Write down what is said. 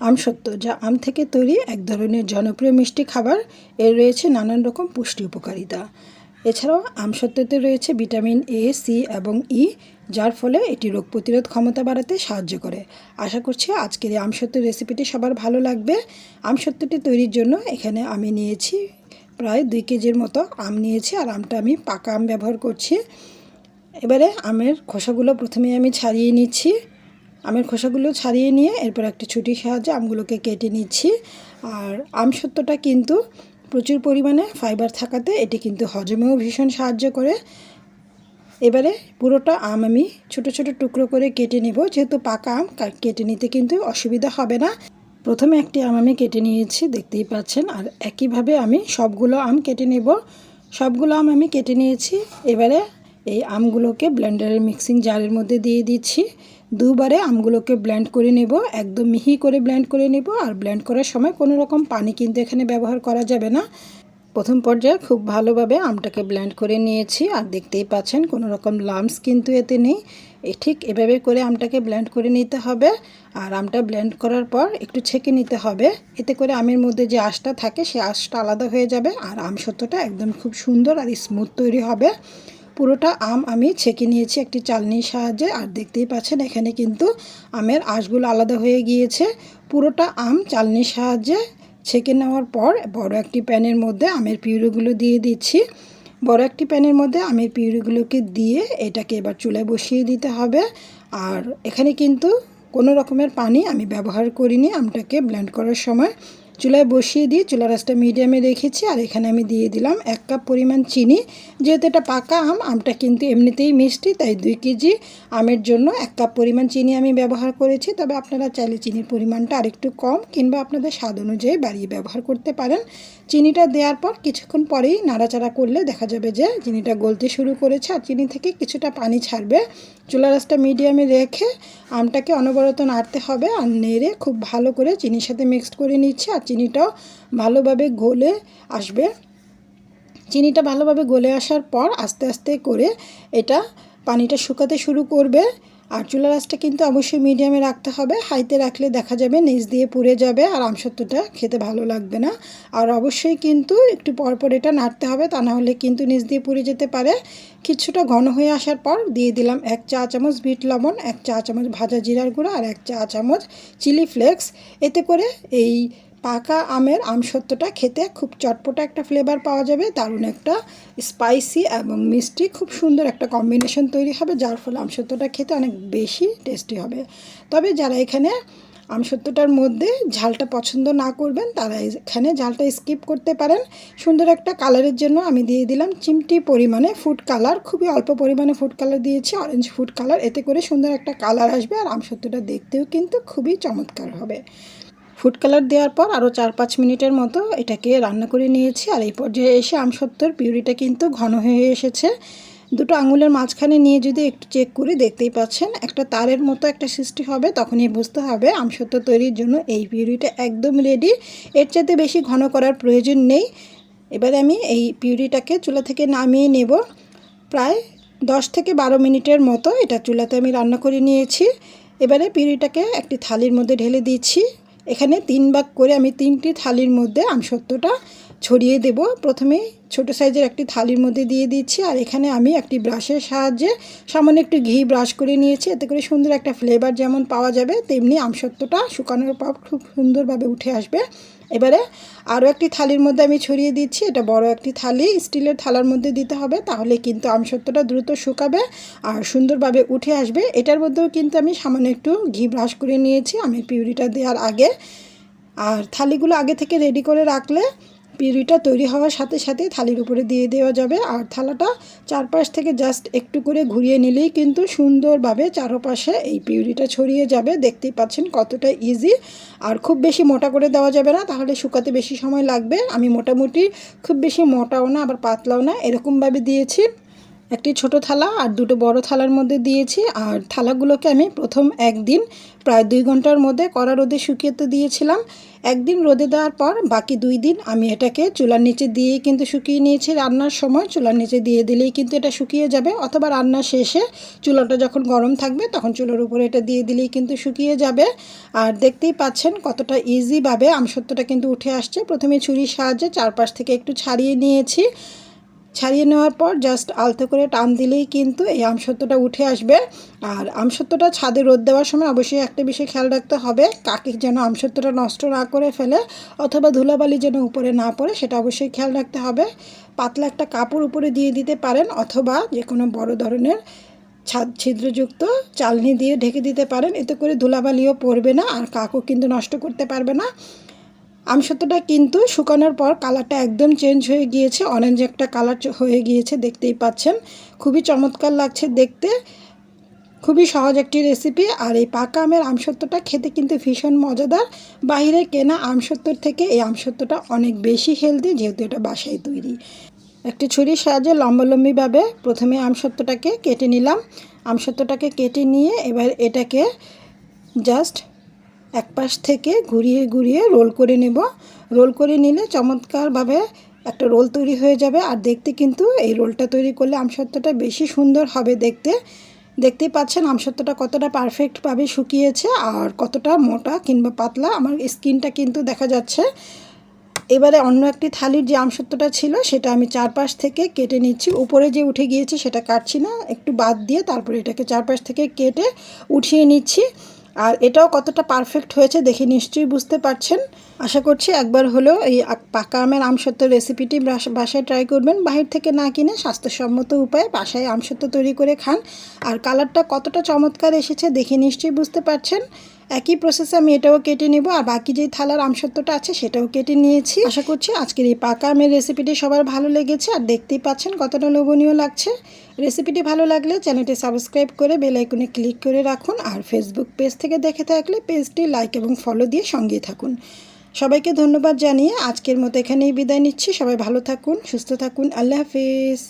আমসত্ত্ব যা আম থেকে তৈরি এক ধরনের জনপ্রিয় মিষ্টি খাবার। এর রয়েছে নানান রকম পুষ্টি উপকারিতা। এছাড়াও আমসত্ত্বতে রয়েছে ভিটামিন এ সি এবং ই যার ফলে এটি রোগ প্রতিরোধ ক্ষমতা বাড়াতে সাহায্য করে। আশা করছি আজকের এই আমসত্ত্ব রেসিপিটি সবার ভালো লাগবে। আমসত্ত্বটি তৈরির জন্য এখানে আমি নিয়েছি প্রায় দুই কেজির মতো আম নিয়েছি, আর আমটা আমি পাকা আম ব্যবহার করছি। এবারে আমের খোসাগুলো প্রথমে আমি ছাড়িয়ে নিচ্ছি। আমের খোসাগুলো ছাড়িয়ে নিয়ে এরপর একটি ছুটির সাহায্যে আমগুলোকে কেটে নিচ্ছি। আর আম সত্যটা কিন্তু প্রচুর পরিমাণে ফাইবার থাকাতে এটি কিন্তু হজমেও ভীষণ সাহায্য করে। এবারে পুরোটা আম আমি ছোট ছোট টুকরো করে কেটে নেব। যেহেতু পাকা আম কেটে নিতে কিন্তু অসুবিধা হবে না। প্রথমে একটি আম আমি কেটে নিয়েছি, দেখতেই পাচ্ছেন। আর একইভাবে আমি সবগুলো আম কেটে নেব। সবগুলো আম আমি কেটে নিয়েছি। এবারে এই আমগুলোকে ব্লেন্ডারের মিক্সিং জারের মধ্যে দিয়ে দিচ্ছি। দুবারে আমগুলোকে ব্লেন্ড করে নেব, একদম মিহি করে ব্লেন্ড করে নেব আর ব্লেন্ড করার সময় কোনো রকম পানি কিন্তু এখানে ব্যবহার করা যাবে না। প্রথম পর্যায়ে খুব ভালোভাবে আমটাকে ব্লেন্ড করে নিয়েছি আর দেখতেই পাচ্ছেন কোনো রকম লামস কিন্তু এতে নেই। ঠিক এভাবে করে আমটাকে ব্লেন্ড করে নিতে হবে আর আমটা ব্লেন্ড করার পর একটু ছেঁকে নিতে হবে। এতে করে আমের মধ্যে যে আঁশটা থাকে সে আঁশটা আলাদা হয়ে যাবে আর আম সত্যটা একদম খুব সুন্দর আর স্মুথ তৈরি হবে। পুরোটা আম আমি ছেঁকে নিয়েছি একটি চালনির সাহায্যে। আর দেখতেই পাচ্ছেন, এখানে কিন্তু আমের আঁশগুলো আলাদা হয়ে গিয়েছে। পুরোটা আম চালনির সাহায্যে ছেঁকে নেওয়ার পর বড় একটি প্যানের মধ্যে আমের পিউরিগুলো দিয়ে দিচ্ছি। বড় একটি প্যানের মধ্যে আমের পিউরিগুলোকে দিয়ে এটাকে এবার চুলায় বসিয়ে দিতে হবে। আর এখানে কিন্তু কোনো রকমের পানি আমি ব্যবহার করিনি। আমটাকে ব্লেন্ড করার সময় চুলায় বসিয়ে দিয়ে চুলা রাসটা মিডিয়ামে রেখেছি, আর এখানে আমি দিয়ে দিলাম এক কাপ পরিমাণ চিনি। যেহেতু এটা পাকা আম, আমটা কিন্তু এমনিতেই মিষ্টি, তাই দুই কেজি আমের জন্য এক কাপ পরিমাণ চিনি আমি ব্যবহার করেছি। তবে আপনারা চাইলে চিনির পরিমাণটা আরেকটু কম, কিংবা আপনাদের স্বাদ অনুযায়ী বাড়িয়ে ব্যবহার করতে পারেন। চিনিটা দেওয়ার পর কিছুক্ষণ পরেই নাড়াচাড়া করলে দেখা যাবে যে চিনিটা গলতে শুরু করেছে, আর চিনি থেকে কিছুটা পানি ছাড়বে। চুলা রাসটা মিডিয়ামে রেখে আমটাকে অনবরত নাড়তে হবে, আর নেড়ে খুব ভালো করে চিনির সাথে মিক্সড করে নিচ্ছে, আর চিনিটাও ভালোভাবে গলে আসবে। চিনিটা ভালোভাবে গলে আসার পর আস্তে আস্তে করে এটা পানিটা শুকাতে শুরু করবে। আর চুলা রাসটা কিন্তু অবশ্যই মিডিয়ামে রাখতে হবে। হাইতে রাখলে দেখা যাবে নিচ দিয়ে পুড়ে যাবে আর আমসত্বটা খেতে ভালো লাগবে না। আর অবশ্যই কিন্তু একটু পরপর এটা নাড়তে হবে, তা না হলে কিন্তু নিচ দিয়ে পুড়ে যেতে পারে। কিছুটা ঘন হয়ে আসার পর দিয়ে দিলাম এক চা চামচ বিট লবণ, এক চা চামচ ভাজা জিরার গুঁড়ো আর এক চা চামচ চিলি ফ্লেক্স। এতে করে এই পাকা আমের আমসত্ত্বটা খেতে খুব চটপটা একটা ফ্লেভার পাওয়া যাবে, দারুণ একটা স্পাইসি এবং মিষ্টি, খুব সুন্দর একটা কম্বিনেশন তৈরি হবে, যার ফলে আমসত্ত্বটা খেতে অনেক বেশি টেস্টি হবে। তবে যারা এখানে আমসত্ত্বটার মধ্যে ঝালটা পছন্দ না করবেন, তারা এখানে ঝালটা স্কিপ করতে পারেন। সুন্দর একটা কালারের জন্য আমি দিয়ে দিলাম চিমটি পরিমাণে ফুড কালার খুবই অল্প পরিমাণে ফুড কালার দিয়েছি অরেঞ্জ ফুড কালার এতে করে সুন্দর একটা কালার আসবে আর আমসত্ত্বটা দেখতেও কিন্তু খুবই চমৎকার হবে। ফুড কালার দেওয়ার পর আরও চার পাঁচ মিনিটের মতো এটাকে রান্না করে নিয়েছি। আর এই পর্যায়ে এসে আমসত্ত্বর পিউরিটা কিন্তু ঘন হয়ে এসেছে। দুটো আঙুলের মাঝখানে নিয়ে যদি একটু চেক করে, দেখতেই পাচ্ছেন, একটা তারের মতো একটা সৃষ্টি হবে, তখনই বুঝতে হবে আমসত্ত্ব তৈরির জন্য এই পিউরিটা একদম রেডি এর চাইতে বেশি ঘন করার প্রয়োজন নেই। এবারে আমি এই পিউরিটাকে চুলা থেকে নামিয়ে নেব। প্রায় দশ থেকে বারো মিনিটের মতো এটা চুলাতে আমি রান্না করে নিয়েছি। এবারে পিউরিটাকে একটি থালির মধ্যে ঢেলে দিচ্ছি। এখানে তিন ভাগ করে আমি তিনটি থালির মধ্যে আমসত্ত্বটা ছড়িয়ে দেব। প্রথমে ছোট সাইজের একটি থালির মধ্যে দিয়ে দিচ্ছি আর এখানে আমি একটি ব্রাশের সাহায্যে সামান্য একটু ঘি ব্রাশ করে নিয়েছি। এতে করে সুন্দর একটা ফ্লেভার যেমন পাওয়া যাবে, তেমনি আমসত্ত্বটা শুকানোর পর খুব সুন্দরভাবে উঠে আসবে। এবারে আরও একটি থালির মধ্যে আমি ছড়িয়ে দিচ্ছি। এটা বড় একটি থালি, স্টিলের থালার মধ্যে দিতে হবে, তাহলে কিন্তু আমসত্ত্বটা দ্রুত শুকাবে আর সুন্দরভাবে উঠে আসবে। এটার মধ্যেও কিন্তু আমি সামান্য একটু ঘি ব্রাশ করে নিয়েছি, আমি পিউরিটা দেওয়ার আগে। আর থালিগুলো আগে থেকে রেডি করে রাখলে পিউরিটা তৈরি হওয়ার সাথে সাথে থালির উপরে দিয়ে দেওয়া যাবে। আর থালাটা চারপাশ থেকে জাস্ট একটু করে ঘুরিয়ে নিলেই কিন্তু সুন্দরভাবে চারপাশে এই পিউরিটা ছড়িয়ে যাবে। দেখতেই পাচ্ছেন কতটা ইজি আর খুব বেশি মোটা করে দেওয়া যাবে না, তাহলে শুকাতে বেশি সময় লাগবে। আমি মোটামুটি খুব বেশি মোটাও না, আবার পাতলাও না, এরকমভাবে দিয়েছি। একটি ছোট থালা আর দুটো বড় থালার মধ্যে দিয়েছি। আর থালাগুলোকে আমি প্রথম একদিন প্রায় দুই ঘণ্টার মধ্যে কড়া রোদে শুকিয়েতে দিয়েছিলাম। একদিন রোদে দেওয়ার পর বাকি দুই দিন আমি এটাকে চুলার নিচে দিয়েই কিন্তু শুকিয়ে নিয়েছি। রান্নার সময় চুলার নিচে দিয়ে দিলেই কিন্তু এটা শুকিয়ে যাবে অথবা রান্না শেষে চুলাটা যখন গরম থাকবে তখন চুলার উপরে এটা দিয়ে দিলেই কিন্তু শুকিয়ে যাবে। আর দেখতেই পাচ্ছেন কতটা ইজিভাবে আমসত্বটা কিন্তু উঠে আসছে। প্রথমে ছুরির সাহায্যে চারপাশ থেকে একটু ছাড়িয়ে নিয়েছি। ছাড়িয়ে নেওয়ার পর জাস্ট আলতো করে টান দিলেই কিন্তু এই আমসত্বটা উঠে আসবে। আর আমসত্বটা ছাদে রোদ দেওয়ার সময় অবশ্যই একটা বিষয় খেয়াল রাখতে হবে, কাকে যেন আমসত্বটা নষ্ট না করে ফেলে অথবা ধুলাবালি যেন উপরে না পড়ে সেটা অবশ্যই খেয়াল রাখতে হবে। পাতলা একটা কাপড় উপরে দিয়ে দিতে পারেন অথবা যে কোনো বড় ধরনের ছাদ ছিদ্রযুক্ত চালনি দিয়ে ঢেকে দিতে পারেন, এতে করে ধুলাবালিও পড়বে না আর কাকও কিন্তু নষ্ট করতে পারবে না। আমসত্বটা কিন্তু শুকানোর পর কালারটা একদম চেঞ্জ হয়ে গিয়েছে। অরেঞ্জ একটা কালার হয়ে গিয়েছে, দেখতেই পাচ্ছেন। খুবই চমৎকার লাগছে দেখতে। খুবই সহজ একটি রেসিপি আর এই পাকা আমের আমসত্বটা খেতে কিন্তু ভীষণ মজাদার। বাইরে কেনা আমসত্বর থেকে এই আমসত্বটা অনেক বেশি হেলদি যেহেতু এটা বাসায় তৈরি। একটি ছুরির সাহায্যে লম্বালম্বিভাবে প্রথমে আমসত্বটাকে কেটে নিলাম। আমসত্বটাকে কেটে নিয়ে এবার এটাকে জাস্ট এক পাশ থেকে ঘুরিয়ে ঘুরিয়ে রোল করে নেব। রোল করে নিলে চমৎকারভাবে একটা রোল তৈরি হয়ে যাবে। আর দেখতে কিন্তু এই রোলটা তৈরি করলে আমসত্ত্বটা বেশি সুন্দর হবে দেখতে। দেখতেই পাচ্ছেন আমসত্ত্বটা কতটা পারফেক্টভাবে শুকিয়েছে আর কতটা মোটা কিংবা পাতলা। আমার স্কিনটা কিন্তু দেখা যাচ্ছে। এবারে অন্য একটি থালির যে আমসত্ত্বটা ছিল সেটা আমি চারপাশ থেকে কেটে নিচ্ছি। উপরে যে উঠে গিয়েছে সেটা কাটছি না, একটু বাদ দিয়ে তারপরে এটাকে চারপাশ থেকে কেটে উঠিয়ে নিচ্ছি। আর এটাও কতটা পারফেক্ট হয়েছে দেখে নিশ্চয়ই বুঝতে পারছেন। আশা করছি একবার হলেও এই পাকা আমের আমসত্ব রেসিপিটি বাসায় ট্রাই করবেন। বাহির থেকে না কিনে স্বাস্থ্যসম্মত উপায়ে বাসায় আমসত্ব তৈরি করে খান। আর কালারটা কতটা চমৎকার এসেছে দেখে নিশ্চয়ই বুঝতে পারছেন। একই প্রসেসে আমি এটাও কেটে নেব, আর বাকি যেই থালার আমসত্বটা আছে সেটাও কেটে নিয়েছি। আশা করছি আজকের এই পাকা আমের রেসিপিটি সবার ভালো লেগেছে, আর দেখতেই পাচ্ছেন কতটা লোভনীয় লাগছে। রেসিপিটি ভালো লাগলে চ্যানেলটি সাবস্ক্রাইব করে বেল আইকনে ক্লিক করে রাখুন, আর ফেসবুক পেজ থেকে দেখে থাকলে পেজটি লাইক এবং ফলো দিয়ে সঙ্গে থাকুন। সবাইকে ধন্যবাদ জানিয়ে আজকের মতো এখানেই বিদায় নিচ্ছি, সবাই ভালো থাকুন, সুস্থ থাকুন, আল্লাহ হাফিজ।